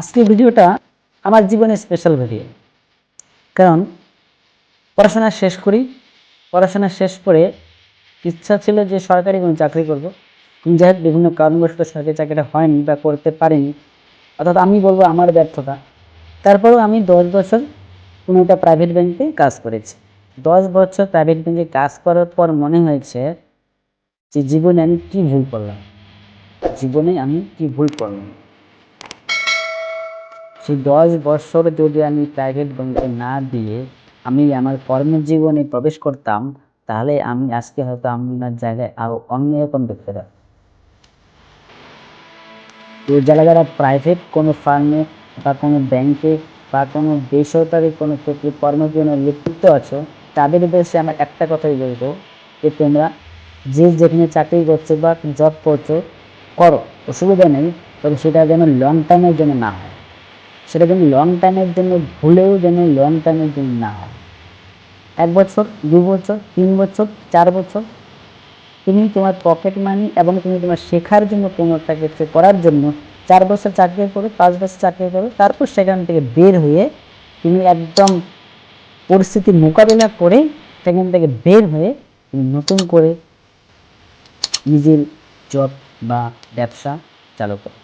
আজকের ভিডিওটা আমার জীবনের স্পেশাল ভিডিও কারণ পড়াশোনা শেষ করি, পড়াশোনা শেষ করে ইচ্ছা ছিল যে সরকারি কোনো চাকরি করব। যাই বিভিন্ন কারণবশত সরকারি চাকরিটা হয়নি বা করতে পারিনি। অর্থাৎ আমি বলব আমার ব্যর্থতা। তারপরেও আমি দশ বছর কোনোটা প্রাইভেট ব্যাংকে কাজ করেছি। দশ বছর প্রাইভেট ব্যাংকে কাজ করার পর মনে হয়েছে যে জীবনে আমি কী ভুল করলাম? জীবনে আমি কী ভুল করলাম? সেই দশ বছর যদি আমি প্রাইভেট ব্যাংকে না দিয়ে আমি আমার কর্মজীবনে প্রবেশ করতাম, তাহলে আমি আজকে হয়তো আপনার জায়গায় আরও অন্যরকম দেখতে পারতাম তো যারা যারা প্রাইভেট কোনো ফার্মে বা কোনো ব্যাংকে বা কোনো বেসরকারি কোনো ক্ষেত্রে কর্মজীবনে লিপ্ত আছো, তাদের উদ্দেশ্যে আমার একটা কথাই বলব যে তোমরা যে যেখানে চাকরি করছ বা জব করছ, করো। অসুবিধা নেই, তবে সেটা যেন লং টার্মের জন্য না হয়। সেটা যেন লং টাইমের জন্য ভুলেও যেন লং টাইমের জন্য না হয়। এক বছর, দু বছর, তিন বছর, চার বছর, তুমি তোমার পকেট মানি এবং তুমি তোমার শেখার জন্য কোনো একটা কিছু করার জন্য চার বছর চাকরি করো, পাঁচ বছর চাকরি করো, তারপর সেখান থেকে বের হয়ে তুমি একদম পরিস্থিতি মোকাবিলা করে সেখান থেকে বের হয়ে তুমি নতুন করে নিজের জব বা ব্যবসা চালু করো।